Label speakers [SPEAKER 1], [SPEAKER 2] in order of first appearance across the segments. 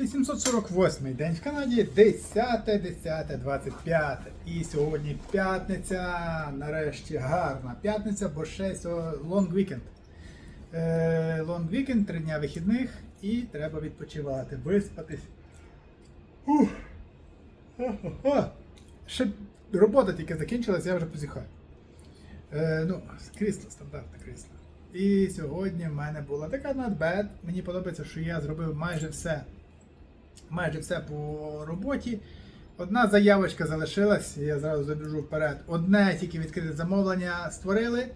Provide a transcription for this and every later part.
[SPEAKER 1] 848 день в Канаді, 10, 10, 25. І сьогодні п'ятниця, нарешті гарна п'ятниця, бо ще лонг вікенд. Лонг вікенд, три дня вихідних і треба відпочивати, виспатись. Ух. Ще робота тільки закінчилась, я вже позіхаю. Е, ну, крісло, стандартне крісло. І сьогодні в мене була така bad. Мені подобається, що я зробив майже все. Майже все по роботі. Одна заявочка залишилась, я зразу забіжу вперед. Одне тільки відкрите замовлення створили.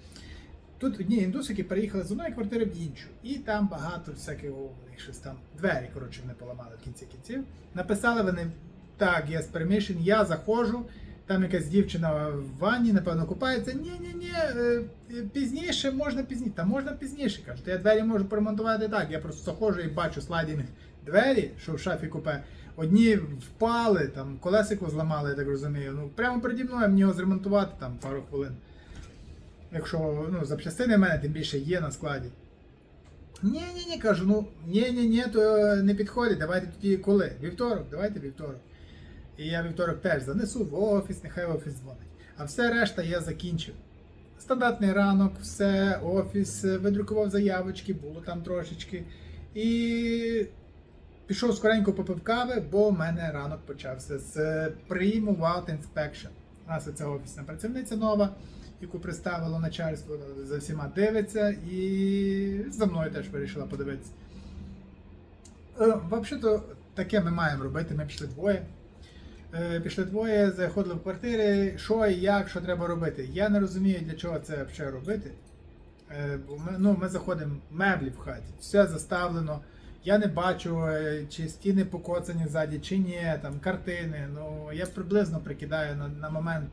[SPEAKER 1] Тут одні індусики переїхали з одної квартири в іншу. І там багато всякого щось там. Двері, коротше, не поламали в кінці кінців. Написали вони так, я з permission, я заходжу. Там якась дівчина в ванні, напевно, купається. Ні, ні, ні, пізніше можна пізніше. Та можна пізніше. Кажуть, я двері можу поремонтувати так. Я просто заходжу і бачу слайдінг двері, що в шафі купе. Одні впали, там колесико зламали, я так розумію. Ну, прямо переді мною мені його зремонтувати там пару хвилин. Якщо ну, запчастини в мене тим більше є на складі. Ні, ні, ні, кажу, ну ні, ні, ні, то не підходить. Давайте тоді коли? Вівторок, давайте вівторок. І я вівторок теж занесу в офіс, нехай офіс дзвонить. А все решта я закінчив. Стандартний ранок, все, офіс, видрукував заявочки, було там трошечки. І пішов скоренько попив кави, бо в мене ранок почався з Primo Out Inspection. У нас це офісна працівниця нова, яку представило начальство, за всіма дивиться, і за мною теж вирішила подивитися. Е, Взагалі-то таке ми маємо робити, ми пішли двоє. Е, Пішли двоє, заходили в квартири, що і як, що треба робити. Я не розумію, для чого це взагалі робити. Е, Ми, ну, ми заходимо меблі в хаті, все заставлено. Я не бачу, е, чи стіни покоцані ззаді, чи ні, там картини. Ну, я приблизно прикидаю на, на момент,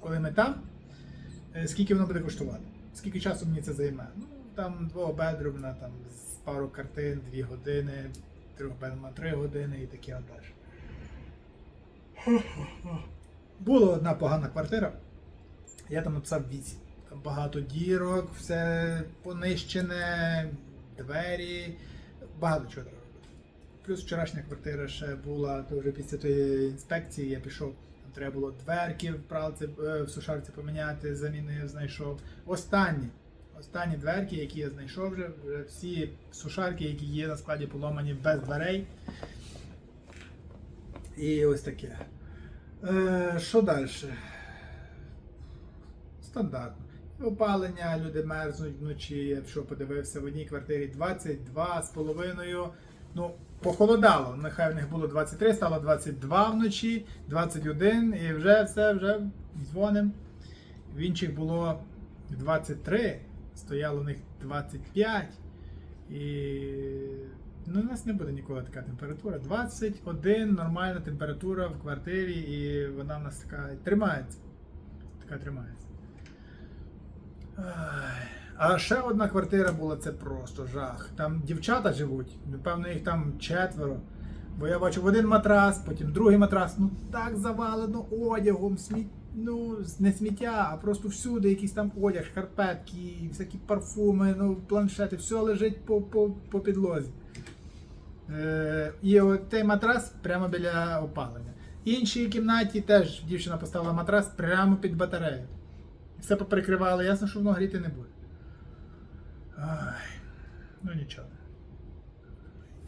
[SPEAKER 1] коли ми там, скільки воно буде коштувати. Скільки часу мені це займе. Ну, там двобедрумна, там з пару картин, дві години, трьохбедрумна, три години і таке от далі. Була одна погана квартира. Я там написав 8. Там багато дірок, все понищене, двері, багато чого треба робити. Плюс вчорашня квартира ще була, то вже після тої інспекції я пішов. Там треба було дверки в пралці, е, в сушарці поміняти, замінив, знайшов. Останні. Останні дверки, які я знайшов вже, вже всі сушарки, які є на складі поломані без дверей. І ось таке. Е, що далі? Стандартно. Опалення, люди мерзнуть вночі, я що подивився в одній квартирі 22 з половиною. Ну, похолодало. Нехай в них було 23, стало 22 вночі, 21 і вже все, вже дзвоним. В інших було 23, стояло у них 25. І ну, у нас не буде ніколи така температура. 21 нормальна температура в квартирі, і вона в нас така тримається. Така тримається. А ще одна квартира була, це просто жах. Там дівчата живуть, напевно, їх там четверо. Бо я бачу один матрас, потім другий матрас, ну так завалено одягом, сміт... ну, не сміття, а просто всюди якийсь там одяг, шкарпетки, всякі парфуми, ну, планшети, все лежить по, по, по підлозі. Е, і цей матрас прямо біля опалення. Іншій кімнаті теж дівчина поставила матрас прямо під батарею. Все поприкривало, ясно, що воно гріти не буде. Ай, ну нічого.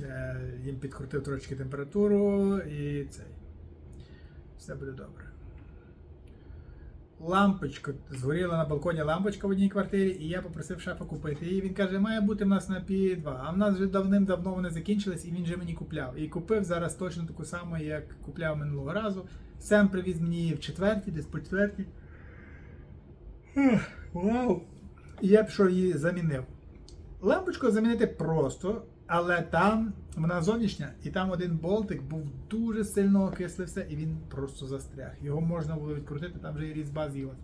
[SPEAKER 1] Я їм підкрутив трошки температуру і цей. Все буде добре. Лампочка, згоріла на балконі лампочка в одній квартирі, і я попросив шефа купити. І він каже, має бути в нас на пі 2 А в нас вже давним-давно вони закінчились, і він же мені купляв. І купив зараз точно таку саму, як купляв минулого разу. Сем привіз мені її в четвертій, десь по четвертій. Вау! І я пішов її замінив. Лампочку замінити просто, але там вона зовнішня, і там один болтик був дуже сильно окислився, і він просто застряг. Його можна було відкрутити, там вже і різьба з'їлась.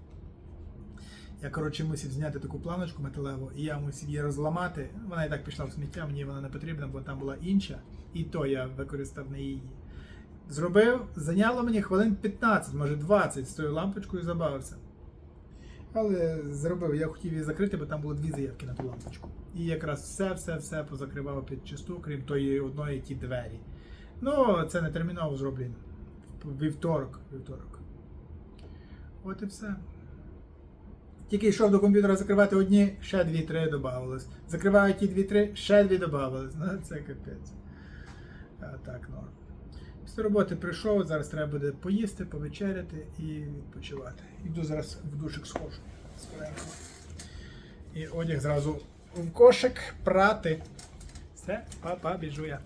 [SPEAKER 1] Я, коротше, мусив зняти таку планочку металеву, і я мусив її розламати. Вона і так пішла в сміття, мені вона не потрібна, бо там була інша, і то я використав не її. Зробив, зайняло мені хвилин 15, може 20 з тою лампочкою забавився. Але зробив, я хотів її закрити, бо там було дві заявки на ту лампочку. І якраз все-все-все позакривав під чисту, крім тої одної ті двері. Ну, це не терміново зроблено. Вівторок. Вівторок. От і все. Тільки йшов до комп'ютера закривати одні, ще дві-три додавалось. Закриваю ті дві-три, ще дві додавалось. Ну, це капець. А так, норм. Після роботи прийшов, зараз треба буде поїсти, повечеряти і відпочивати. Іду зараз в душик схожу. І одяг зразу в кошик прати. Все, па-па, біжу я.